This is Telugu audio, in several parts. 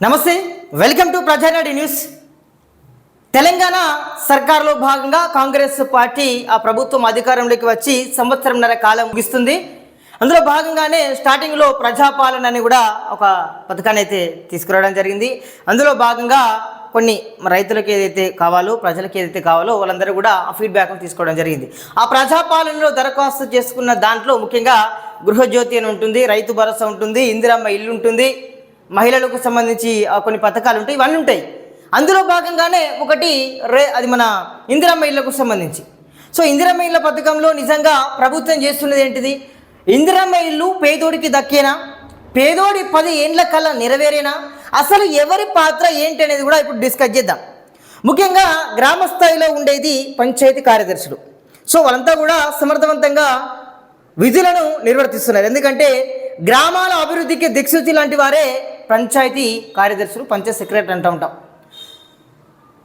నమస్తే welcome to Prajanaadi news. Telangana సర్కార్లో భాగంగా కాంగ్రెస్ పార్టీ ఆ ప్రభుత్వం అధికారంలోకి వచ్చి సంవత్సరంన్నర కాలం ముగిస్తుంది. అందులో భాగంగానే స్టార్టింగ్లో ప్రజాపాలన అని కూడా ఒక పథకాన్ని అయితే తీసుకురావడం జరిగింది. అందులో భాగంగా కొన్ని రైతులకు ఏదైతే కావాలో ప్రజలకు ఏదైతే కావాలో వాళ్ళందరూ కూడా ఆ ఫీడ్బ్యాక్ తీసుకోవడం జరిగింది. ఆ ప్రజాపాలనలో దరఖాస్తు చేసుకున్న దాంట్లో ముఖ్యంగా గృహజ్యోతి అని ఉంటుంది రైతు భరోసా ఉంటుంది ఇందిరమ్మ ఇల్లు ఉంటుంది మహిళలకు సంబంధించి కొన్ని పథకాలు ఉంటాయి ఇవన్నీ ఉంటాయి. అందులో భాగంగానే ఒకటి రే అది మన ఇందిరమ్మ ఇళ్ళకు సంబంధించి. సో ఇందిరమ్మ ఇళ్ళ పథకంలో నిజంగా ప్రభుత్వం చేస్తున్నది ఏంటిది? ఇందిరమ్మ ఇల్లు పేదోడికి దక్కేనా? పేదోడి పది ఏండ్ల కల్లా నెరవేరేనా? అసలు ఎవరి పాత్ర ఏంటి అనేది కూడా ఇప్పుడు డిస్కస్ చేద్దాం. ముఖ్యంగా గ్రామ స్థాయిలో ఉండేది పంచాయతీ కార్యదర్శులు. సో వాళ్ళంతా కూడా సమర్థవంతంగా విధులను నిర్వర్తిస్తున్నారు. ఎందుకంటే గ్రామాల అభివృద్ధికి దిక్సూచి లాంటి వారే పంచాయతీ కార్యదర్శులు పంచాయత్ సెక్రటరీ అంటూ ఉంటాం.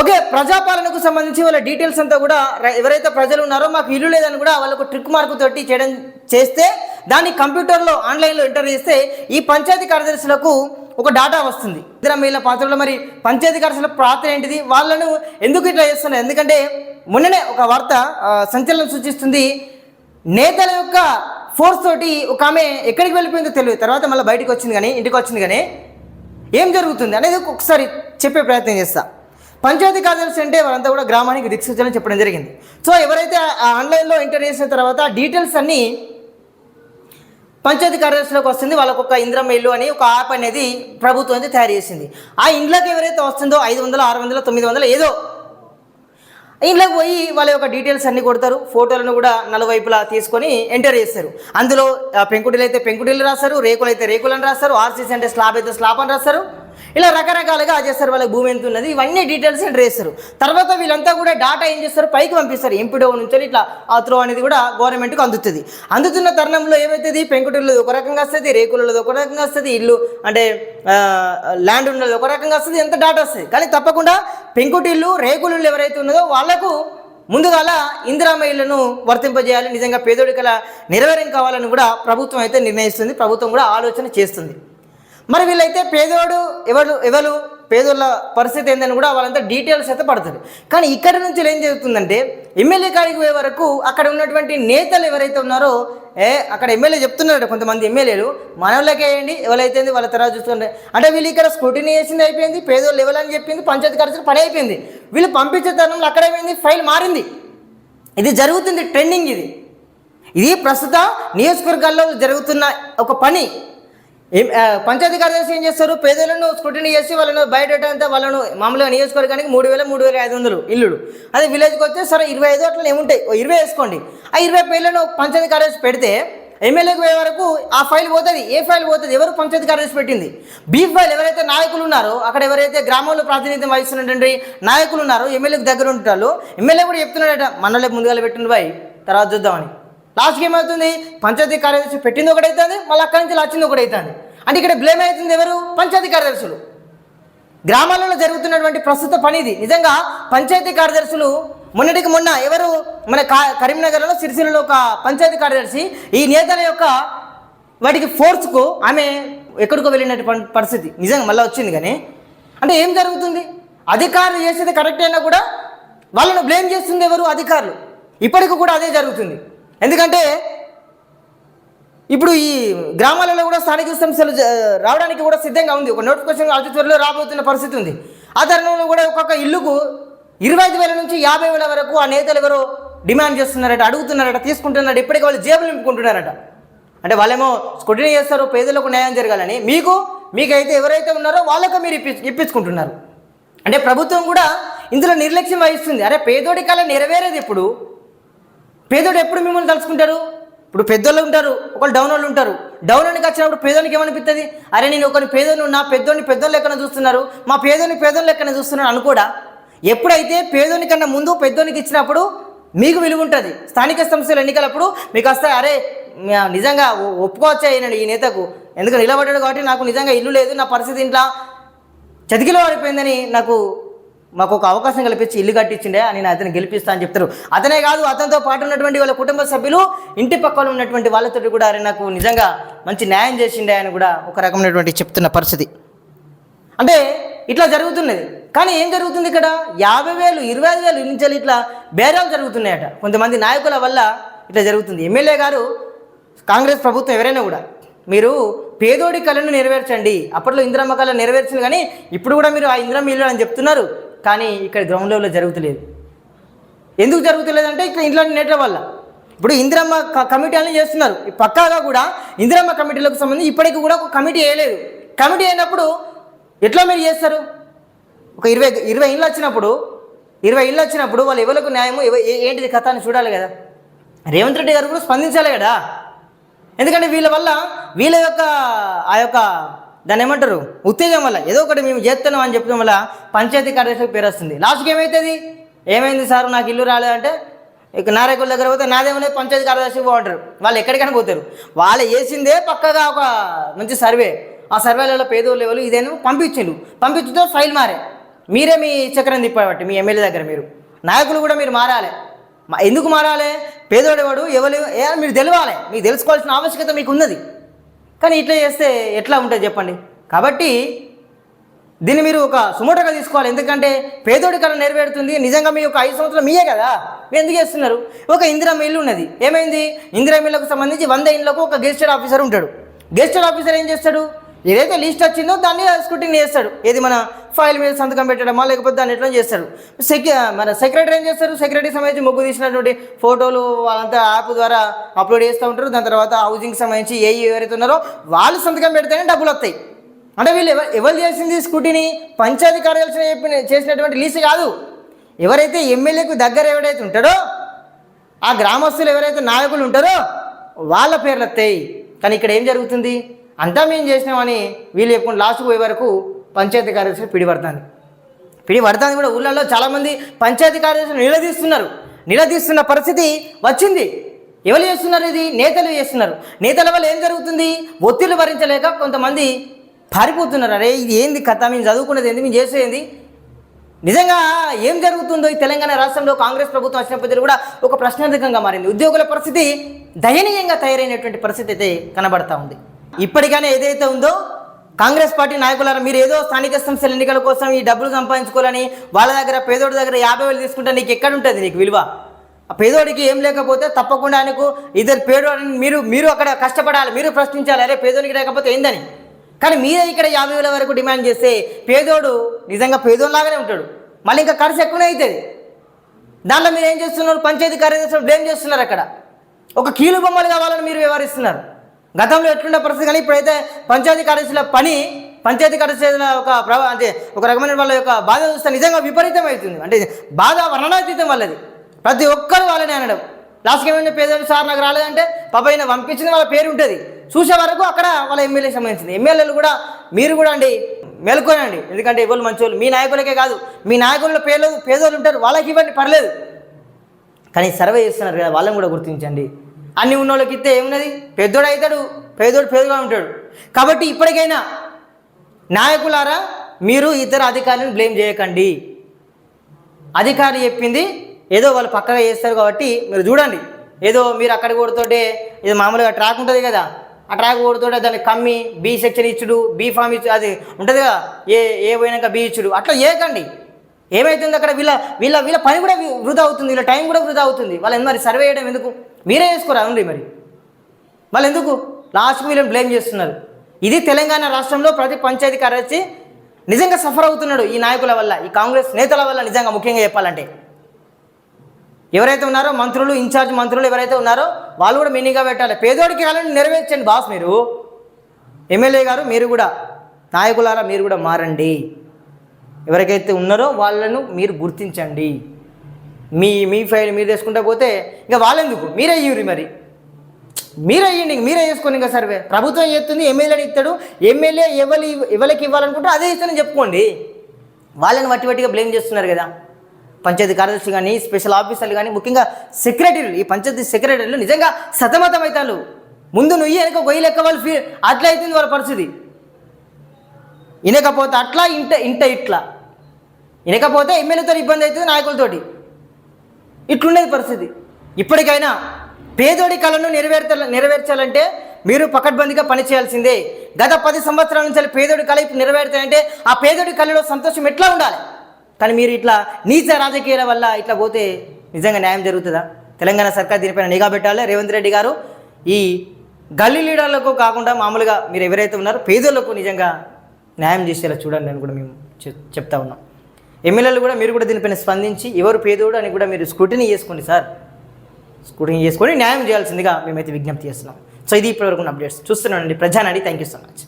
ఓకే ప్రజాపాలనకు సంబంధించి వాళ్ళ డీటెయిల్స్ అంతా కూడా ఎవరైతే ప్రజలు ఉన్నారో మాకు ఇల్లు లేదని కూడా వాళ్ళకు ట్రిక్ మార్కు తోటి చేయడం చేస్తే దాన్ని కంప్యూటర్లో ఆన్లైన్లో ఎంటర్ చేస్తే ఈ పంచాయతీ కార్యదర్శులకు ఒక డాటా వస్తుంది. ఇతర మీల పాత్రలో మరి పంచాయతీ కార్యదర్శుల పాత్ర ఏంటిది? వాళ్ళను ఎందుకు ఇట్లా చేస్తున్నారు? ఎందుకంటే మొన్ననే ఒక వార్త సంచలనం సూచిస్తుంది. నేతల యొక్క ఫోర్స్ తోటి ఒక ఆమె ఎక్కడికి వెళ్ళిపోయిందో తెలియదు. తర్వాత మళ్ళీ బయటకు వచ్చింది కానీ ఇంటికి వచ్చింది కానీ ఏం జరుగుతుంది అనేది ఒకసారి చెప్పే ప్రయత్నం చేస్తా. పంచాయతీ కార్యదర్శి అంటే వాళ్ళంతా కూడా గ్రామానికి దిక్సూచనలు చెప్పడం జరిగింది. సో ఎవరైతే ఆ ఆన్లైన్లో ఎంటర్ చేసిన తర్వాత డీటెయిల్స్ అన్నీ పంచాయతీ కార్యదర్శిలోకి వస్తుంది. వాళ్ళకు ఒక ఇంద్రమ్మ ఇల్లు అని ఒక యాప్ అనేది ప్రభుత్వం అయితే తయారు చేసింది. ఆ ఇండ్లకు ఎవరైతే వస్తుందో ఐదు వందలు ఆరు వందలు తొమ్మిది వందలు ఏదో ఇంట్లోకి పోయి వాళ్ళ యొక్క డీటెయిల్స్ అన్ని కొడతారు. ఫోటోలను కూడా నలువైపులా తీసుకొని ఎంటర్ చేస్తారు. అందులో పెంకుటిలు అయితే పెంకుటిలు రాస్తారు రేకులు అయితే రేకులను రాస్తారు ఆర్సీసీ అంటే స్లాబ్ అయితే స్లాబ్ అని రాస్తారు. ఇలా రకరకాలుగా చేస్తారు వాళ్ళకి భూమి ఎంత ఉన్నది ఇవన్నీ డీటెయిల్స్ ఎంటర్ చేస్తారు తర్వాత వీళ్ళంతా కూడా డాటా ఏం చేస్తారు? పైకి పంపిస్తారు. ఎంపీడో నుంచి ఇట్లా ఆ త్రో అనేది కూడా గవర్నమెంట్కి అందుతుంది. అందుతున్న తరుణంలో ఏమవుతుంది పెంకుటిల్లు ఒక రకంగా వస్తుంది రేకులలో ఒక రకంగా వస్తుంది ఇల్లు అంటే ల్యాండ్ ఉన్నది ఒక రకంగా వస్తుంది ఎంత డాటా వస్తుంది? కానీ తప్పకుండా పెంకుటిల్లు రేకులు ఎవరైతే ఉన్నదో వాళ్ళకు ముందుగాల ఇందిరామ ఇళ్ళను వర్తింపజేయాలి. నిజంగా పేదోడికల నెరవేరం కావాలని కూడా ప్రభుత్వం అయితే నిర్ణయిస్తుంది. ప్రభుత్వం కూడా ఆలోచన చేస్తుంది. మరి వీళ్ళైతే పేదోడు ఎవరు ఎవరు పేదోళ్ళ పరిస్థితి ఏందని కూడా వాళ్ళంతా డీటెయిల్స్ అయితే పడతారు కానీ ఇక్కడ నుంచి ఏం జరుగుతుందంటే ఎమ్మెల్యే కాడికి పోయే వరకు అక్కడ ఉన్నటువంటి నేతలు ఎవరైతే ఉన్నారో ఏ అక్కడ ఎమ్మెల్యే చెప్తున్నారు కొంతమంది ఎమ్మెల్యేలు మనోళ్ళకే వేయండి ఎవరైతే వాళ్ళ తర్వాత చూస్తుండే అంటే వీళ్ళు ఇక్కడ స్క్రూటినీ వేసింది అయిపోయింది పేదోళ్ళు ఇవ్వాలని చెప్పింది పంచాయతీ ఖర్చులు పని అయిపోయింది. వీళ్ళు పంపించే తరుణంలో అక్కడేమైంది ఫైల్ మారింది. ఇది జరుగుతుంది ట్రెండింగ్ ఇది. ఇది ప్రస్తుత నియోజకవర్గాల్లో జరుగుతున్న ఒక పని. పంచాయతీ కార్యదర్శి ఏం చేస్తారు? పేదలను స్క్రూటినీ చేసి వాళ్ళను బయట అంతా వాళ్ళను మామూలుగా నియోజకవర్గానికి మూడు వేల మూడు వేల ఐదు వందలు ఇల్లులు. అదే విలేజ్కి వస్తే సరే ఇరవై ఐదు అట్లా ఏముంటాయి ఇరవై వేసుకోండి. ఆ ఇరవై పేర్లను పంచాయతీ కార్యదర్శి పెడితే ఎమ్మెల్యేకి పోయే వరకు ఆ ఫైల్ పోతుంది. ఏ ఫైల్ పోతుంది? ఎవరు పంచాయతీ కార్యదర్శి పెట్టింది? బీ ఫైల్ ఎవరైతే నాయకులు ఉన్నారో అక్కడ ఎవరైతే గ్రామంలో ప్రాతినిధ్యం వహిస్తున్నటువంటి నాయకులు ఉన్నారో ఎమ్మెల్యేకి దగ్గర ఉంటారు ఎమ్మెల్యే కూడా చెప్తున్నాడట మనలే ముందుగా పెట్టింది బాయ్ తర్వాత చూద్దామని. లాస్ట్కి ఏమవుతుంది? పంచాయతీ కార్యదర్శి పెట్టింది ఒకటి అవుతుంది మళ్ళీ అక్కడి నుంచి వచ్చింది ఒకటి అవుతుంది అంటే ఇక్కడ బ్లేమ్ అవుతుంది ఎవరు? పంచాయతీ కార్యదర్శులు. గ్రామాలలో జరుగుతున్నటువంటి ప్రస్తుత పని ఇది నిజంగా పంచాయతీ కార్యదర్శులు మొన్నటికి మొన్న ఎవరు? మన కా కరీంనగర్లో సిరిసిల్లలో ఒక పంచాయతీ కార్యదర్శి ఈ నేతల యొక్క వాటికి ఫోర్స్కు ఆమె ఎక్కడికో వెళ్ళినటువంటి పరిస్థితి. నిజంగా మళ్ళీ వచ్చింది కానీ. అంటే ఏం జరుగుతుంది? అధికారులు చేసేది కరెక్ట్ అయినా కూడా వాళ్ళను బ్లేమ్ చేస్తుంది ఎవరు? అధికారులు. ఇప్పటికి కూడా అదే జరుగుతుంది. ఎందుకంటే ఇప్పుడు ఈ గ్రామాలలో కూడా స్థానిక సంస్థలు రావడానికి కూడా సిద్ధంగా ఉంది. ఒక నోటిఫికేషన్ అతి త్వరలో రాబోతున్న పరిస్థితి ఉంది. ఆ తరుణంలో కూడా ఒక్కొక్క ఇల్లుకు ఇరవై ఐదు వేల నుంచి యాభై వేల వరకు ఆ నేతలు ఎవరో డిమాండ్ చేస్తున్నారట అడుగుతున్నారట తీసుకుంటున్నారట ఇప్పటికీ వాళ్ళు జేబులు నింపుకుంటున్నారట. అంటే వాళ్ళేమో స్క్రూటినీ చేస్తారు పేదలకు న్యాయం జరగాలని. మీకు మీకైతే ఎవరైతే ఉన్నారో వాళ్ళకు మీరు ఇప్పి ఇప్పించుకుంటున్నారు. అంటే ప్రభుత్వం కూడా ఇందులో నిర్లక్ష్యం వహిస్తుంది. అరే పేదోడి కళ నెరవేరేది ఇప్పుడు పేదోడు ఎప్పుడు మిమ్మల్ని తలుచుకుంటారు? ఇప్పుడు పెద్దోళ్ళు ఉంటారు ఒకళ్ళు డౌన్ వాళ్ళు ఉంటారు. డౌన్ అని వచ్చినప్పుడు పేదోనికి ఏమనిపిస్తుంది అరే నేను ఒకరిని పేదోని నా పెద్దోని పెద్దోళ్ళు లెక్కన చూస్తున్నారు. మా పేదోని పేదోళ్ళు లెక్కన చూస్తున్నారు అనుకోడా? ఎప్పుడైతే పేదోని కన్నా ముందు పెద్దోనికి ఇచ్చినప్పుడు మీకు విలువ ఉంటుంది. స్థానిక సంస్థల ఎన్నికలప్పుడు మీకు వస్తాయి అరే నిజంగా ఒ- ఒప్పుకోవచ్చా ఈ నేతకు? ఎందుకంటే నిలబడ్డాడు కాబట్టి నాకు నిజంగా ఇల్లు లేదు నా పరిస్థితి ఇంట్లో చతికిలో పడిపోయిందని నాకు మాకు ఒక అవకాశం కల్పించి ఇల్లు కట్టించిండే అని నేను అతను గెలిపిస్తా అని చెప్తారు. అతనే కాదు అతనితో పాటు ఉన్నటువంటి వాళ్ళ కుటుంబ సభ్యులు ఇంటి పక్కన ఉన్నటువంటి వాళ్ళతో కూడా అరే నాకు నిజంగా మంచి న్యాయం చేసిండే అని కూడా ఒక రకమైనటువంటి చెప్తున్న పరిస్థితి. అంటే ఇట్లా జరుగుతున్నది. కానీ ఏం జరుగుతుంది ఇక్కడ? యాభై వేలు ఇరవై ఐదు వేలు నుంచి ఇట్లా బేరాలు జరుగుతున్నాయట. కొంతమంది నాయకుల వల్ల ఇట్లా జరుగుతుంది. ఎమ్మెల్యే గారు కాంగ్రెస్ ప్రభుత్వం ఎవరైనా కూడా మీరు పేదోడి కళను నెరవేర్చండి. అప్పట్లో ఇందిరమ్మ కళ నెరవేర్చింది కానీ ఇప్పుడు కూడా మీరు ఆ ఇందిరమ్మ ఇల్లు అని చెప్తున్నారు. కానీ ఇక్కడ గ్రౌండ్ లెవెల్లో జరుగుతలేదు. ఎందుకు జరుగుతలేదంటే ఇక్కడ ఇంట్లో నేట్ల వల్ల. ఇప్పుడు ఇందిరమ్మ క- కమిటీలను చేస్తున్నారు. ఈ పక్కాగా కూడా ఇందిరమ్మ కమిటీలకు సంబంధించి ఇప్పటికి కూడా ఒక కమిటీ వేయలేదు. కమిటీ అయినప్పుడు ఎట్లా మీరు చేస్తారు? ఒక ఇరవై ఇరవై ఇళ్ళు వచ్చినప్పుడు ఇరవై ఇళ్ళు వచ్చినప్పుడు వాళ్ళు ఎవరికి న్యాయము ఏంటిది కథ అని చూడాలి కదా. రేవంత్ రెడ్డి గారు కూడా స్పందించాలి కదా. ఎందుకంటే వీళ్ళ వల్ల వీళ్ళ యొక్క ఆ యొక్క దాన్ని ఏమంటారు? ఉత్తేజం వల్ల. ఏదో ఒకటి మేము చేస్తున్నాం అని చెప్పడం వల్ల పంచాయతీ కార్యదర్శికి పేరు వస్తుంది. లాస్ట్కి ఏమవుతుంది ఏమైంది సార్? నాకు ఇల్లు రాలేదంటే ఇక నారాయకుల దగ్గర పోతే నాదేమో పంచాయతీ కార్యదర్శి బాగుంటారు వాళ్ళు ఎక్కడికైనా పోతారు. వాళ్ళు వేసిందే పక్కగా ఒక మంచి సర్వే ఆ సర్వేలలో పేదోళ్ళు ఎవరు ఇదేమో పంపించిండు పంపించుతో ఫైల్ మారే. మీరే మీ చక్రం తిప్పబట్టి మీ ఎమ్మెల్యే దగ్గర మీరు. నాయకులు కూడా మీరు మారాలి. మా- ఎందుకు మారాలి? పేదోడేవాడు? ఎవరు? మీరు తెలవాలి. మీకు తెలుసుకోవాల్సిన ఆవశ్యకత మీకు ఉన్నది కానీ ఇట్లా చేస్తే ఎట్లా ఉంటుంది చెప్పండి? కాబట్టి దీన్ని మీరు ఒక సుమోటగా తీసుకోవాలి. ఎందుకంటే పేదోడి కళ నెరవేరుతుంది. నిజంగా మీ యొక్క ఐదు సంవత్సరాలు మీయే కదా? మీరు ఎందుకు చేస్తున్నారు? ఒక ఇందిరమ్మ ఇల్లు ఉన్నది. ఏమైంది? ఇందిరమ్మ ఇళ్ళకు సంబంధించి వంద ఇళ్ళకు ఒక గెస్టెడ్ ఆఫీసర్ ఉంటాడు. గెస్టెడ్ ఆఫీసర్ ఏం చేస్తాడు? ఏదైతే లిస్ట్ వచ్చిందో దాన్ని స్కూటింగ్ చేస్తాడు. ఏది మన ఫైల్ మీద సంతకం పెట్టడమా లేకపోతే దాన్ని ఎట్లా చేస్తాడు. సెక్యూ మన సెక్రటరీ ఏం చేస్తారు సెక్రటరీ సంబంధించి ముగ్గు తీసినటువంటి ఫోటోలు వాళ్ళంతా యాప్ ద్వారా అప్లోడ్ చేస్తూ ఉంటారు. దాని తర్వాత హౌసింగ్ సంబంధించి ఏ ఎవరైతే ఉన్నారో వాళ్ళు సంతకం పెడితేనే డబ్బులు వస్తాయి. అంటే వీళ్ళు ఎవరు ఎవరు చేసింది స్కూటీని పంచాయతీ కార్యాలయం చెప్పిన చేసినటువంటి లీస్ట్ కాదు. ఎవరైతే ఎమ్మెల్యేకు దగ్గర ఎవరైతే ఉంటాడో ఆ గ్రామస్తులు ఎవరైతే నాయకులు ఉంటారో వాళ్ళ పేర్లు వస్తాయి కానీ ఇక్కడ ఏం జరుగుతుంది? అంతా మేము చేసినామని వీళ్ళు చెప్పుకుని లాస్ట్ పోయే వరకు పంచాయతీ కార్యదర్శి పిడిపడుతుంది. పిడిపడుతుంది కూడా ఊళ్ళల్లో చాలామంది పంచాయతీ కార్యదర్శులు నిలదీస్తున్నారు. నిలదీస్తున్న పరిస్థితి వచ్చింది. ఎవరు చేస్తున్నారు ఇది? నేతలు చేస్తున్నారు. నేతల వల్ల ఏం జరుగుతుంది? ఒత్తిళ్ళు భరించలేక కొంతమంది పారిపోతున్నారు. అరే ఇది ఏంది కథ? మేము చదువుకున్నది ఏంది? మేము చేసేది నిజంగా ఏం జరుగుతుందో ఈ తెలంగాణ రాష్ట్రంలో కాంగ్రెస్ ప్రభుత్వం వచ్చినప్పటికీ కూడా ఒక ప్రశ్నార్థకంగా మారింది. ఉద్యోగుల పరిస్థితి దయనీయంగా తయారైనటువంటి పరిస్థితి అయితే కనబడతా ఉంది. ఇప్పటికైనా ఏదైతే ఉందో కాంగ్రెస్ పార్టీ నాయకులారా మీరు ఏదో స్థానిక సంస్థల ఎన్నికల కోసం ఈ డబ్బులు సంపాదించుకోవాలని వాళ్ళ దగ్గర పేదోడి దగ్గర యాభై వేలు తీసుకుంటే నీకు ఎక్కడ ఉంటుంది నీకు విలువ? ఆ పేదోడికి ఏం లేకపోతే తప్పకుండా ఆయనకు ఇద్దరు పేదోడిని మీరు మీరు అక్కడ కష్టపడాలి మీరు ప్రశ్నించాలి అరే పేదోడికి లేకపోతే ఏందని? కానీ మీరే ఇక్కడ యాభై వేల వరకు డిమాండ్ చేస్తే పేదోడు నిజంగా పేదోడిలాగానే ఉంటాడు. మళ్ళీ ఇంకా ఖర్చు ఎక్కువనే అవుతుంది దాంట్లో మీరు ఏం చేస్తున్నారు? పంచాయతీ కార్యదర్శులు బ్లేమ్ చేస్తున్నారు అక్కడ. ఒక కీలు బొమ్మలు కావాలని మీరు వ్యవహరిస్తున్నారు. గతంలో ఎట్లుండే పరిస్థితి కానీ ఇప్పుడైతే పంచాయతీ కార్యదర్శుల పని పంచాయతీ కార్యదర్శుల ఒక ప్రభ అంటే ఒక రకమైన వాళ్ళ యొక్క బాధ చూస్తే నిజంగా విపరీతం అవుతుంది అంటే బాధ వర్ణనాతీతం వాళ్ళది. ప్రతి ఒక్కరు వాళ్ళని అనడం. లాస్ట్కి ఏమైనా పేదలు సార్ నాకు రాలేదంటే పాప ఈయన పంపించింది వాళ్ళ పేరు ఉంటుంది. చూసే వరకు అక్కడ వాళ్ళ ఎమ్మెల్యే సంబంధించింది. ఎమ్మెల్యేలు కూడా మీరు కూడా అండి మేలుకోనండి. ఎందుకంటే ఎవరు మంచోళ్ళు? మీ నాయకులకే కాదు. మీ నాయకుల పేర్లు పేదోళ్ళు ఉంటారు. వాళ్ళకి ఇవ్వండి పర్లేదు. కానీ సర్వే చేస్తున్నారు కదా వాళ్ళని కూడా గుర్తించండి. అన్ని ఉన్నోళ్ళకి ఇస్తే ఏమున్నది? పెద్దోడు అవుతాడు పేదోడు పేదగా ఉంటాడు. కాబట్టి ఇప్పటికైనా నాయకులారా మీరు ఇతర అధికారులను బ్లేమ్ చేయకండి. అధికారి చెప్పింది ఏదో వాళ్ళు పక్కగా చేస్తారు కాబట్టి మీరు చూడండి. ఏదో మీరు అక్కడ కొడుతుంటే ఇది మామూలుగా ట్రాక్ ఉంటుంది కదా ఆ ట్రాక్ కొడుతుంటే దాన్ని కమ్మి బి సెక్షన్ ఇచ్చుడు బీ ఫామ్ ఇచ్చు అది ఉంటుంది కదా ఏ ఏ పోయినాక బి ఇచ్చుడు అట్లా చేయకండి. ఏమైతుంది అక్కడ? వీళ్ళ వీళ్ళ వీళ్ళ పని కూడా వృధా అవుతుంది వీళ్ళ టైం కూడా వృధా అవుతుంది. వాళ్ళు మరి సర్వే చేయడం ఎందుకు? మీరే చేసుకోరా ఉంది మరి? వాళ్ళు ఎందుకు లాస్ట్ వీళ్ళని బ్లేమ్ చేస్తున్నారు. ఇది తెలంగాణ రాష్ట్రంలో ప్రతి పంచాయతీ కార్యదర్శి నిజంగా సఫర్ అవుతున్నాడు ఈ నాయకుల వల్ల ఈ కాంగ్రెస్ నేతల వల్ల నిజంగా ముఖ్యంగా చెప్పాలంటే. ఎవరైతే ఉన్నారో మంత్రులు ఇన్ఛార్జ్ మంత్రులు ఎవరైతే ఉన్నారో వాళ్ళు కూడా మినిగా పెట్టాలి. పేదోడికి కావాలని నెరవేర్చండి బాస్ మీరు. ఎమ్మెల్యే గారు మీరు కూడా. నాయకులారా మీరు కూడా మారండి. ఎవరికైతే ఉన్నారో వాళ్ళను మీరు గుర్తించండి. మీ మీ ఫైల్ మీరు తీసుకుంటా పోతే ఇంకా వాళ్ళెందుకు? మీరే ఇయ్యూరి మరి. మీరే ఇవ్వండి ఇంక మీరే చేసుకోండి ఇంకా సర్వే. ప్రభుత్వం చేస్తుంది ఎమ్మెల్యేని ఇస్తాడు. ఎమ్మెల్యే ఎవరి ఎవరికి ఇవ్వాలనుకుంటే అదే ఇస్తానని చెప్పుకోండి. వాళ్ళని వట్టి వట్టిగా బ్లేమ్ చేస్తున్నారు కదా. పంచాయతీ కార్యదర్శి కానీ స్పెషల్ ఆఫీసర్లు కానీ ముఖ్యంగా సెక్రటరీలు ఈ పంచాయతీ సెక్రటరీలు నిజంగా సతమతం అవుతారు ముందు నువ్వు వెనక గొయ్యి లెక్క వాళ్ళు ఫీ అట్లా అవుతుంది వాళ్ళ పరిస్థితి. వినకపోతే అట్లా ఇంట ఇంట ఇట్లా. వినకపోతే ఎమ్మెల్యేతో ఇబ్బంది అవుతుంది నాయకులతోటి. ఇట్లుండేది పరిస్థితి. ఇప్పటికైనా పేదోడి కళను నెరవేర్చ నెరవేర్చాలంటే మీరు పకడ్బందీగా పనిచేయాల్సిందే గత పది సంవత్సరాల నుంచి పేదోడి కళ ఇప్పుడు నెరవేరుతాయంటే ఆ పేదోడి కళలో సంతోషం ఎట్లా ఉండాలి? కానీ మీరు ఇట్లా నీచ రాజకీయాల వల్ల ఇట్లా పోతే నిజంగా న్యాయం జరుగుతుందా? తెలంగాణ సర్కార్ దీనిపైన నిఘా పెట్టాలి? రేవంత్ రెడ్డి గారు? ఈ గల్లీ లీడర్లకు కాకుండా మామూలుగా మీరు ఎవరైతే ఉన్నారో పేదోళ్ళకు నిజంగా న్యాయం చేసేలా చూడండి అని కూడా మేము చెప్తా ఉన్నాం. ఎమ్మెల్యేలు కూడా మీరు కూడా దీనిపైన స్పందించి ఎవరు పేదోడు అని కూడా మీరు స్కూటీని చేసుకోండి సార్. స్క్రూటినీ చేసుకొని న్యాయం చేయాల్సిందిగా మేమైతే విజ్ఞప్తి చేస్తున్నాం. సో ఇది ఇప్పటివరకు అప్డేట్స్ చూస్తున్నానండి. ప్రజానండి థ్యాంక్ యూ సో మచ్